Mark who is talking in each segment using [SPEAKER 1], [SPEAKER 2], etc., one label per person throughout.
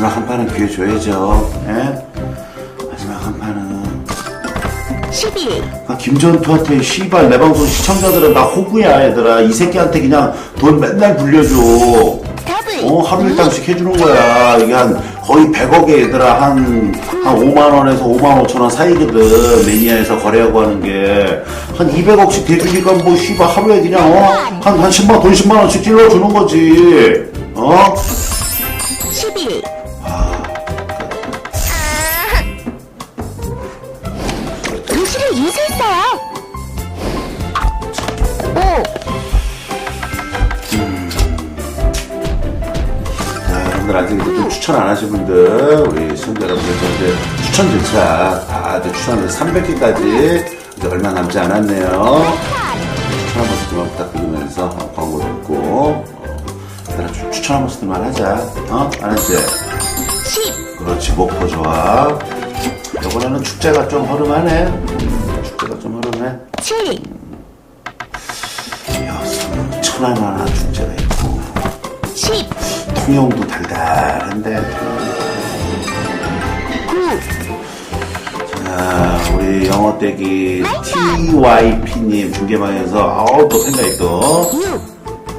[SPEAKER 1] 마지막 한 판은 기회 줘야죠. 예? 마지막 한 판은.
[SPEAKER 2] 11
[SPEAKER 1] 아, 김전투한테 씨발 내 방송 시청자들은 나 호구야 얘들아 이 새끼한테 그냥 돈 맨날 불려줘 어 하루 일당씩 해주는 거야 이게 한 거의 100억에 얘들아 한, 한 5만원에서 5만 5천원 사이거든 매니아에서 거래하고 하는 게 한 200억씩 대주니까 뭐 씨발 하루에 그냥 어? 한, 한 10만 돈 10만원씩 찔러주는 거지 어?
[SPEAKER 2] 11
[SPEAKER 1] 추천 안 하신 분들, 우리 시청자 여러분들, 저 이제 추천 절차 다 이제 추천을 300개까지 이제 얼마 남지 않았네요. 추천 한 번씩만 부탁드리면서 어, 광고 듣고, 어, 추- 추천 한 번씩만 하자. 어? 알았지?
[SPEAKER 2] 10
[SPEAKER 1] 그렇지, 목포 좋아. 이번에는 축제가 좀 허름하네. 음, 축제가 좀 허름해.
[SPEAKER 2] 7
[SPEAKER 1] 여수 천안하나 축제가 있고,
[SPEAKER 2] 10
[SPEAKER 1] 통영도 달달한데.
[SPEAKER 2] 9
[SPEAKER 1] 자, 우리 영어떼기 TYP님 중계방에서 아우 또 생각이
[SPEAKER 2] 또6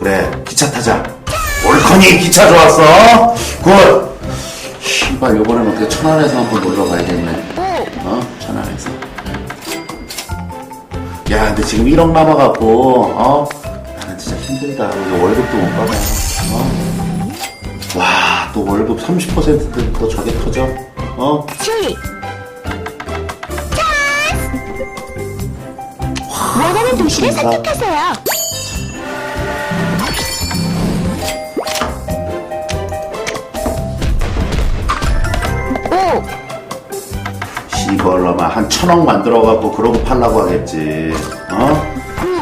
[SPEAKER 1] 그래 기차 타자 올커니 기차 좋았어 굿 씨발 요번에는 어떻게 천안에서 한번 놀러 가야겠네
[SPEAKER 2] 5
[SPEAKER 1] 어? 천안에서 야 근데 지금 1억 남아갖고 어? 진짜 힘들다 우리 월급도 못 받아 어? 와 또 월급 30%또 저게 터져 어?
[SPEAKER 2] 7 원하는 도시를
[SPEAKER 1] 감사.
[SPEAKER 2] 선택하세요 오
[SPEAKER 1] 시벌러만 한 천억 만들어갖고 그러고 팔라고 하겠지. 어?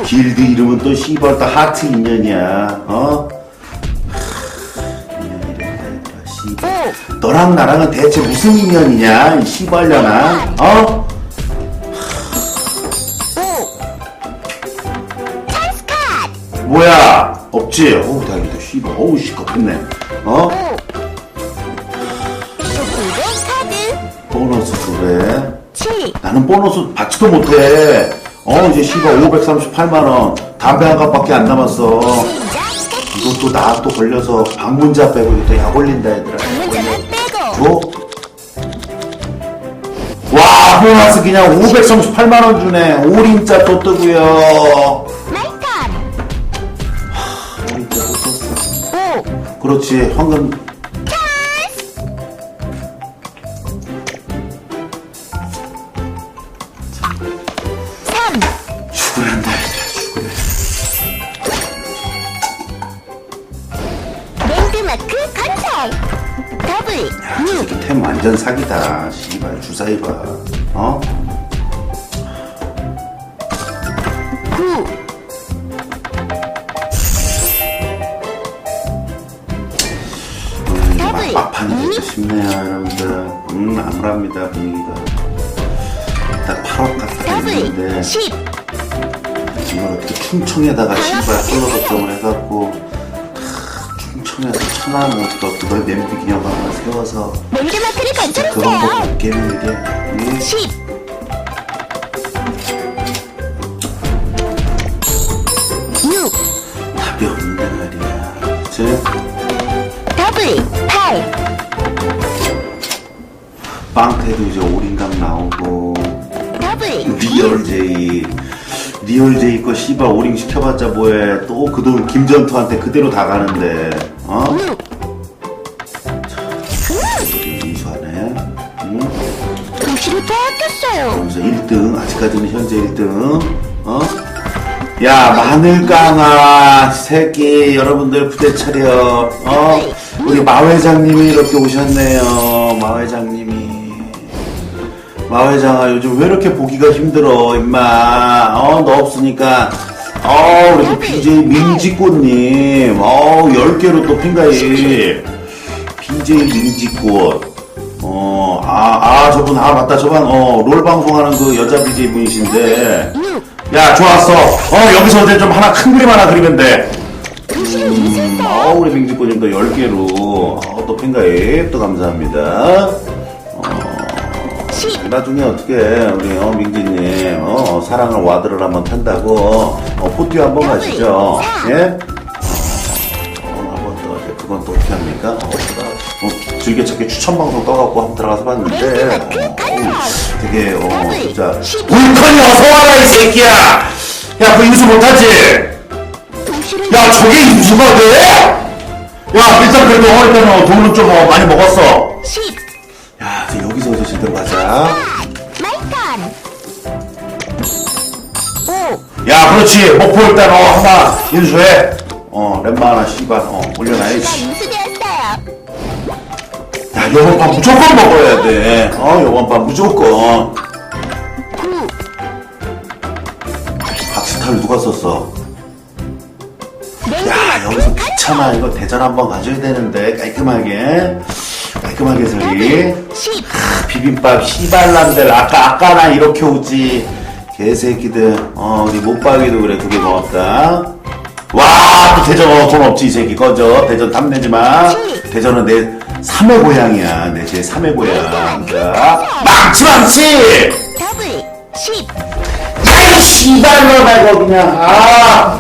[SPEAKER 1] 길드 이름은 또 시벌 또 하트 인연이야. 어? 하, 인연이란다 얘들아. 너랑 나랑은 대체 무슨 인연이냐? 이 시벌려나? 어?
[SPEAKER 2] 찬스
[SPEAKER 1] 뭐야? 없지? 어우 다행이다. 시벌. 어우 시끄럽네. 어?
[SPEAKER 2] 카드
[SPEAKER 1] 보너스.
[SPEAKER 2] 7
[SPEAKER 1] 나는 보너스 받지도 못해. 어 이제 시벌 538만원. 담배 한 갑밖에 안 남았어. 이것도 나 또 걸려서 방문자 빼고 이거 또약 올린다 얘들아.
[SPEAKER 2] 방문자만 빼고.
[SPEAKER 1] 줘? 와 보너스 그냥 538만원 주네. 오림자 또 뜨고요. 오림자 또 떴어
[SPEAKER 2] 오.
[SPEAKER 1] 그렇지 황금 완전 사기다. 씨발 주사위 봐. 어?
[SPEAKER 2] 9
[SPEAKER 1] 음. 막- 막판이 진짜 쉽네요 여러분들. 음 암울합니다 분위기가. 딱 8억 같아
[SPEAKER 2] 더블
[SPEAKER 1] 있는데.
[SPEAKER 2] 10
[SPEAKER 1] 이걸 어떻게 충청에다가 씨발 솔로 걱정을 해갖고. 하, 충청에서 천안을 또 그걸 냄비 기념 하나 세워서 이게 음,
[SPEAKER 2] 10 6
[SPEAKER 1] 답이 없는데 말이야. 그치?
[SPEAKER 2] 더블 8
[SPEAKER 1] 빵태도 이제 올인감 나오고.
[SPEAKER 2] 더블
[SPEAKER 1] 리얼 제이. 리얼 제이 거 씨발 오링 시켜봤자 뭐해. 또 그 돈 김전투한테 그대로 다 가는데. 어?
[SPEAKER 2] 6
[SPEAKER 1] 그러면서 1등 아직까지는 현재 1등 어? 야 마늘깡아 새끼 여러분들 부대 차려 어? 우리 마 회장님이 이렇게 오셨네요 마 회장님이. 마 회장아 요즘 왜 이렇게 보기가 힘들어 임마? 어 너 없으니까. 어 우리 또 BJ 민지꽃님. 어 10개로 또 핑가이. BJ 민지꽃. 어, 아, 아, 저분, 아, 맞다. 저분, 어, 롤 방송하는 그 여자 BJ 분이신데.
[SPEAKER 2] 6
[SPEAKER 1] 야, 좋았어. 어, 여기서 이제 좀 하나 큰 그림 하나 그리면 돼. 음.
[SPEAKER 2] 어,
[SPEAKER 1] 우리 민지코님도 10개로 어, 또 팬가입 또 감사합니다.
[SPEAKER 2] 10,
[SPEAKER 1] 나중에 어떻게 우리 어, 민지님 어, 사랑을 와드를 한번 탄다고 어, 포티 한번 가시죠. 예? 어, 한번 또 그건 또 어떻게 합니까? 어, 어, 즐겨찾기 추천 방송 떠갖고 한번 들어가서 봤는데 어, 어, 되게 어, 진짜 울컨이 어서 와라 이 새끼야. 야, 그 인수 못하지? 야, 저게 인수가 돼? 야, 일단 그래도 어, 일단은 돈은 좀 어, 많이 먹었어.
[SPEAKER 2] 10,
[SPEAKER 1] 야, 이제 여기서 이제 제대로 가자.
[SPEAKER 2] 5,
[SPEAKER 1] 야, 그렇지. 목표 일단 어, 하나 인수해. 어, 렘마 하나 씨발 어, 올려놔야지. 이번 판 무조건 먹어야 돼. 어, 이번 판 무조건.
[SPEAKER 2] 9,
[SPEAKER 1] 박스타를 누가 썼어? 야, 여기서 귀찮아. 이거 대전 한번 가져야 되는데 깔끔하게. 깔끔하게 살리.
[SPEAKER 2] 10,
[SPEAKER 1] 비빔밥 씨발남들 아까 아까 나 이렇게 오지 개새끼들 어 우리 못박이도 그래 두개 고맙다 와 또 대전 어, 돈 없지 이 새끼 꺼져 대전 탐내지 마 대전은 내 3회 고향이야 내 제 3회 고향 자 망치 망치
[SPEAKER 2] 더블 10,
[SPEAKER 1] 야이 씨발놈아 이거 그냥 아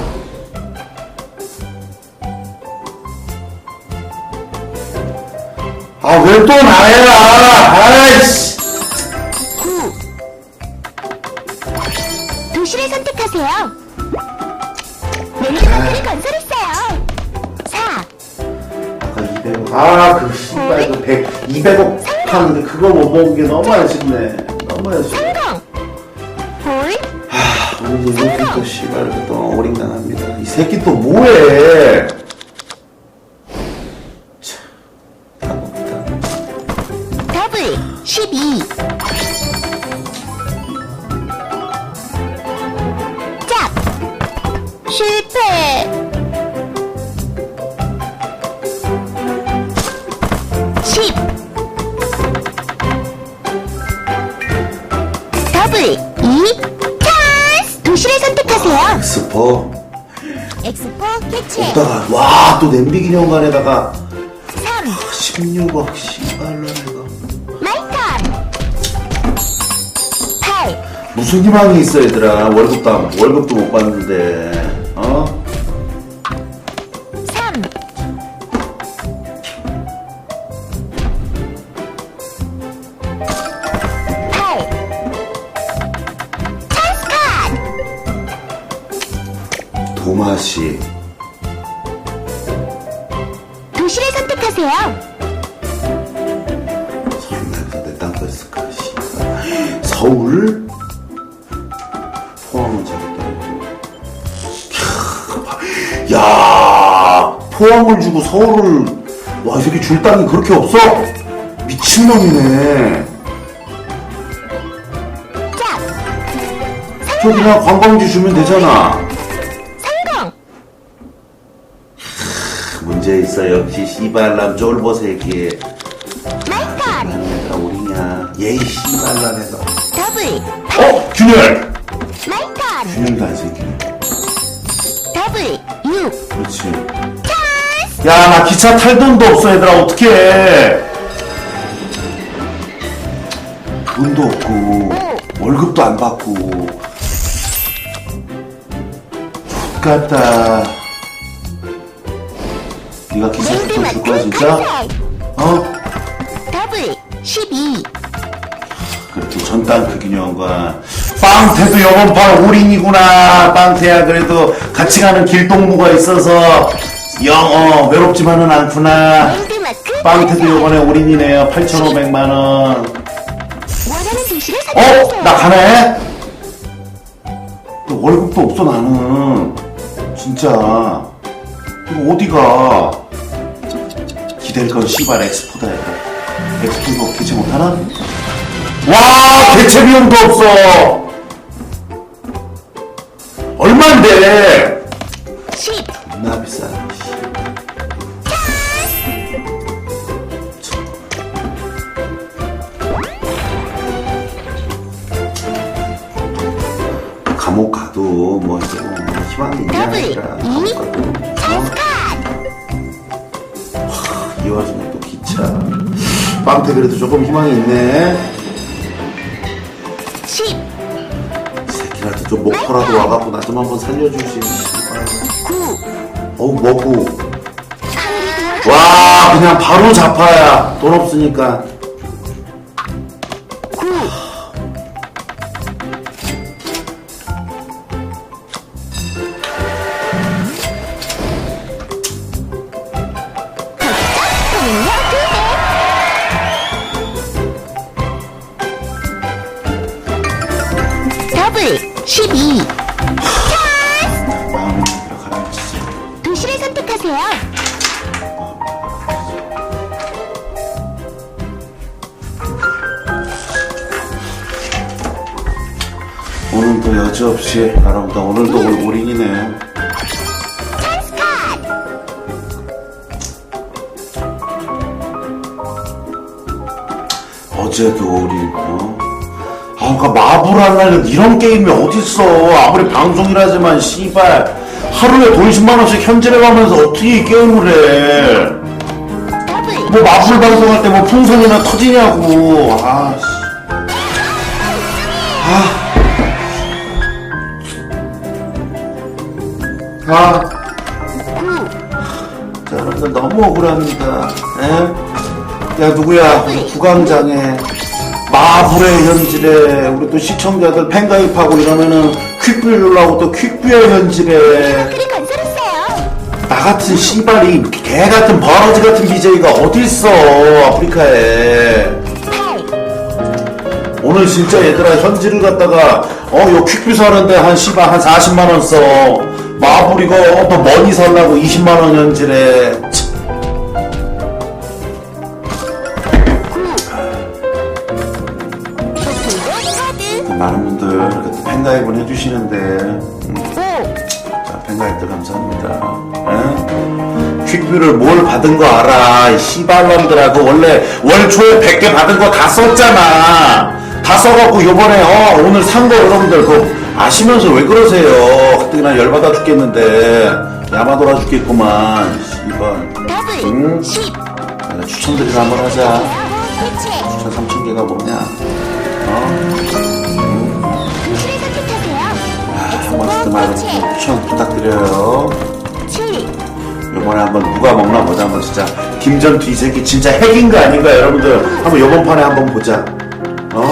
[SPEAKER 1] 아, 왜 또 나야? 아이씨.
[SPEAKER 2] 9. 도시를 선택하세요. 냉기마트를 건설했어요. 4,
[SPEAKER 1] 아까 200억. 아, 그 씨발 그 100, 200억 하는데 그거 못 먹은 게 너무 아쉽네. 너무 아쉽네.
[SPEAKER 2] 성공. 볼,
[SPEAKER 1] 우리 이 새끼 또 씨발 또 어린당합니다. 이 새끼 또 뭐해? 또 냄비 기념관에다가
[SPEAKER 2] 3.
[SPEAKER 1] 16억 씨발로 내가
[SPEAKER 2] 마이턴. 8.
[SPEAKER 1] 무슨 희망이 있어 얘들아 월급도 안, 월급도 못 받는데 어? 포항은 잘했다 캬, 야 포항을 주고 서울을 와 이 새끼 줄 땅이 그렇게 없어? 미친놈이네. 짭저 그냥 관광지 주면 되잖아.
[SPEAKER 2] 성공!
[SPEAKER 1] 문제 있어 역시 씨발람 쫄보 새끼.
[SPEAKER 2] 마이턴
[SPEAKER 1] 내가 우리냐 예이
[SPEAKER 2] 더블
[SPEAKER 1] 어? 균열! 균열도
[SPEAKER 2] 안6
[SPEAKER 1] 그렇지. 야 나 기차 탈 돈도 없어 얘들아. 어떡해. 돈도 없고 월급도 안 받고. X같다. 네가 기차 탈돈줄 거야 진짜? 어?
[SPEAKER 2] 더블 12
[SPEAKER 1] 그래도 전당 그 기념관 빵태도 이번 판 올인이구나. 빵태야 그래도 같이 가는 길동무가 있어서 영어 외롭지만은 않구나. 빵태도. 이번에 올인이네요. 8,500만원
[SPEAKER 2] 원하는 도시를
[SPEAKER 1] 어? 나 가네? 또 월급도 없어 나는. 진짜. 이거 어디가? 기댈 건 씨발 엑스포다 얘들아 엑스포 이거 개최 못하나? 와 개최 비용도 없어 얼만데
[SPEAKER 2] 10
[SPEAKER 1] 존나 비싸 씨. 감옥 가도 뭐 이제 뭐 희망이 있냐 감옥 가도 어? 이 와중에 또 기차. 빵태 그래도 조금 희망이 있네. 좀 목포라도 와갖고 나 좀 한번 살려주지.
[SPEAKER 2] 9,
[SPEAKER 1] 어우, 뭐고.
[SPEAKER 2] 아무리 도와
[SPEAKER 1] 와, 그냥 바로 자파야. 돈 없으니까. 어제도 어? 아 그니까 마블할 날은 이런 게임이 어딨어 아무리 방송이라지만 씨발 하루에 돈 10만원씩 현질해가면서 어떻게 이 게임을 해 뭐 마블 방송할 때 뭐 풍선이나 터지냐고 아씨 아. 아.
[SPEAKER 2] 9
[SPEAKER 1] 자, 여러분들 너무 억울합니다. 예? 야, 누구야? 우리 구강장에 마블의 현질에 우리 또 시청자들 팬가입하고 이러면은 퀵뷰 주려고 또 퀵뷰의 현질에
[SPEAKER 2] 그리 건설했어요
[SPEAKER 1] 나 같은 씨발이 개 같은 버러지 같은 BJ가 어딨어 아프리카에
[SPEAKER 2] 8
[SPEAKER 1] 오늘 진짜 얘들아 현질을 갖다가 어요 퀵뷰 사는데 한 씨발 한 40만 원 써. 마블 이거 어, 또 머니 살라고 20만 원 현질에. 많은 분들 이렇게 또 팬가입을 해주시는데 음, 5자 팬가입들 감사합니다. 예? 퀵뷰를 뭘 받은 거 알아? 이 씨발놈들하고 원래 월 초에 100개 받은 거 다 썼잖아. 다 써갖고 요번에 어 오늘 산 거 여러분들 그거 아시면서 왜 그러세요? 그때나 열받아 죽겠는데 야마 돌아 죽겠구만. 씨발.
[SPEAKER 2] 더블
[SPEAKER 1] 음.
[SPEAKER 2] 10
[SPEAKER 1] 내가 추천드리러 한번 하자. 추천 3천 개가 뭐냐? 어? 말해 추천 부탁드려요.
[SPEAKER 2] 7
[SPEAKER 1] 요번에 한번 누가 먹나 보자 한번 진짜. 김전투 이 새끼 진짜 핵인가 아닌가 여러분들? 한번 요번 판에 한번 보자. 어?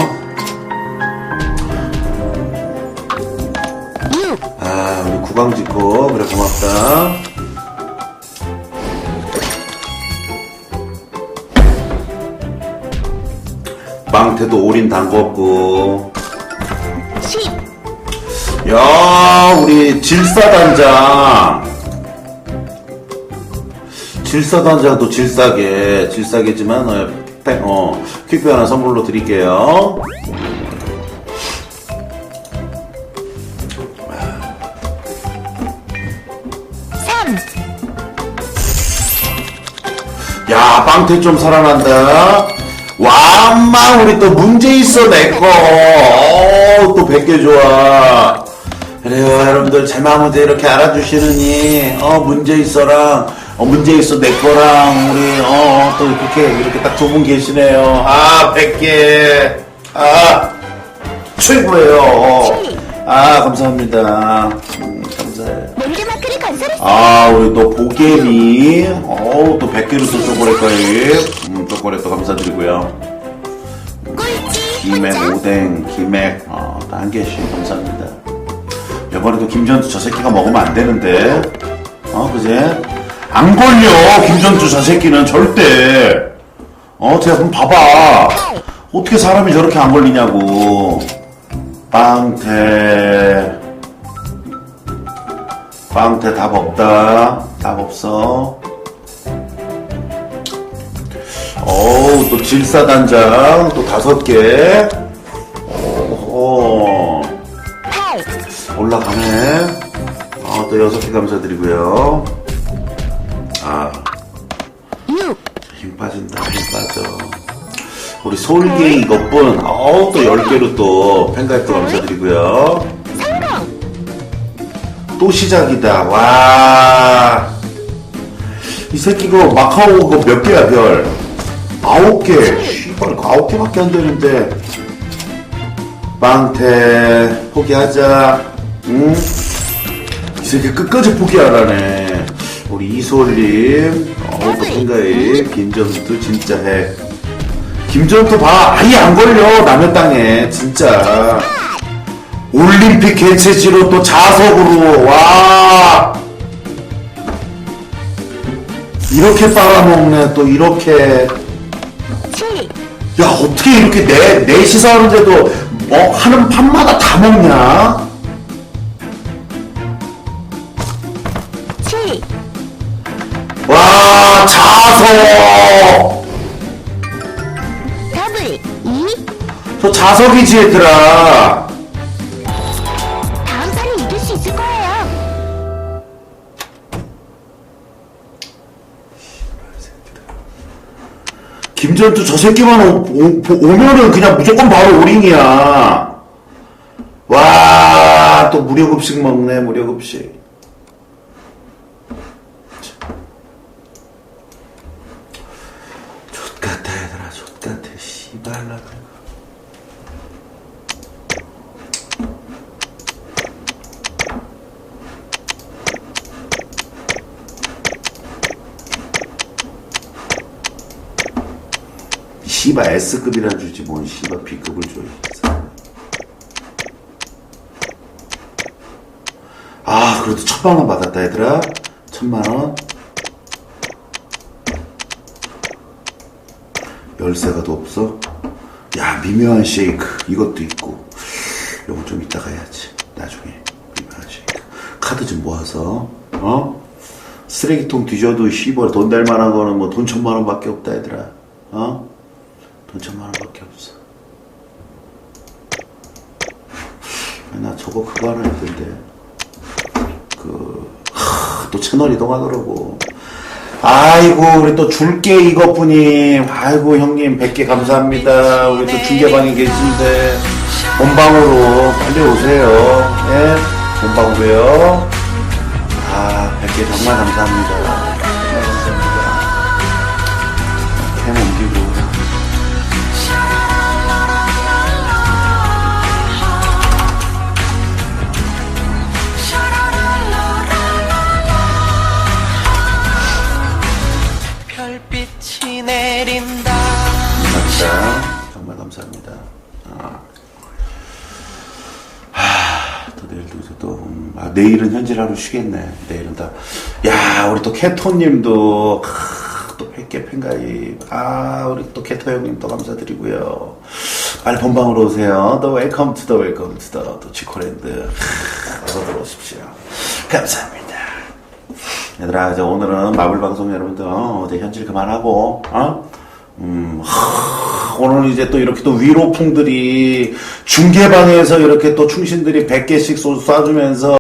[SPEAKER 1] 6아 우리 구강지코. 그래 고맙다. 망태도 올인 담궜고.
[SPEAKER 2] 10
[SPEAKER 1] 야 우리 질사단장. 질사단장도 질사계 질사계지만 어, 팩, 어 퀵뷰 하나 선물로 드릴게요. 3야 빵태 좀 살아난다. 와마 우리 또 문제 있어 내꺼 어, 또 100개 좋아 그래요 여러분들 제 마음을 이렇게 알아주시느니 어 문제 있어랑 어 문제 있어 내 거랑 우리 어 또 이렇게 이렇게 딱 두 분 계시네요 아 100개 아 최고예요 어. 아 감사합니다 음, 감사해요
[SPEAKER 2] 랜드 마크를 건설했어요
[SPEAKER 1] 아, 우리 또 보게미. 어우, 또 100개로 또 초콜릿까지. 음, 초콜릿 또 감사드리고요.
[SPEAKER 2] 꼴찌
[SPEAKER 1] 김액,
[SPEAKER 2] 혼자
[SPEAKER 1] 오뎅, 김액, 어, 또한 개씩 감사합니다. 이번에도 김전주 저 새끼가 먹으면 안 되는데. 어, 그제? 안 걸려, 김전주 저 새끼는 절대. 어, 제가 한번 봐봐. 어떻게 사람이 저렇게 안 걸리냐고. 빵태. 빵태 답 없다. 답 없어. 어우, 또 질사단장, 또 다섯 개. 올라가네. 어, 또 여섯 개 감사드리고요. 아, 6힘 빠진다, 힘 빠져. 우리 솔게이 이것뿐, 어우, 또 열 개로 또 팬가입도 감사드리고요.
[SPEAKER 2] 성공
[SPEAKER 1] 또 시작이다. 와. 이 새끼 그 마카오 그거 몇 개야 별? 아홉 개. 씨발 그 아홉 개밖에 안 되는데. 빵태 포기하자. 응? 이 새끼 끝까지 포기 안 하네. 우리 이솔님, 어우 생가이 김전투 진짜 해. 김전투 봐 아예 안 걸려 남의 땅에 진짜. 올림픽 개최지로 또 자석으로 와 이렇게 빨아먹네 또 이렇게
[SPEAKER 2] 7,
[SPEAKER 1] 야 어떻게 이렇게 내 넷이서 하는데도 뭐 하는 판마다 다 먹냐 자석
[SPEAKER 2] 더블 2.
[SPEAKER 1] 저 자석이지 얘들아
[SPEAKER 2] 다음 판에 이길 수 있을 거예요.
[SPEAKER 1] 김전투 저 새끼만 오, 오, 면은 그냥 무조건 바로 올인이야 와 또 무료급식 먹네 무료급식 족같아 얘들아 족같아 씨발라 씨발 S급이라 주지 뭔 씨발 B급을 줘. 이 사람. 아 그래도 천만 원 받았다 얘들아. 천만 원. 열쇠가 더 없어? 야 미묘한 쉐이크 이것도 있고 요거 좀 이따가 해야지 나중에 미묘한 쉐이크 카드 좀 모아서 어? 쓰레기통 뒤져도 씨발 돈 될 만한 거는 뭐 돈 천만 원밖에 없다 얘들아 어? 돈 천만 원밖에 없어. 나 저거 그거 하나 있던데. 그, 하, 또 채널 이동하더라고. 아이고, 우리 또 줄게 이것뿐님. 아이고, 형님, 100개 감사합니다. 우리 또 중계방에 계신데, 본방으로 빨리 오세요. 예? 본방으로요. 아, 100개 정말 감사합니다. 아, 내일은 현질 하루 쉬겠네. 내일은 다. 야, 우리 또 캐토님도, 크, 또 100개 팬가입. 아, 우리 또 캐토 형님 또 감사드리고요. 빨리 본방으로 오세요. 또 웰컴 투 더 웰컴 투 더, 또 지코랜드. 어서 들어오십시오. 감사합니다. 얘들아, 이제 오늘은 마블 방송 여러분들, 어, 이제 현질 그만하고, 어? 음, 하, 오늘 이제 또 이렇게 또 위로풍들이 중계방에서 이렇게 또 충신들이 100개씩 쏴주면서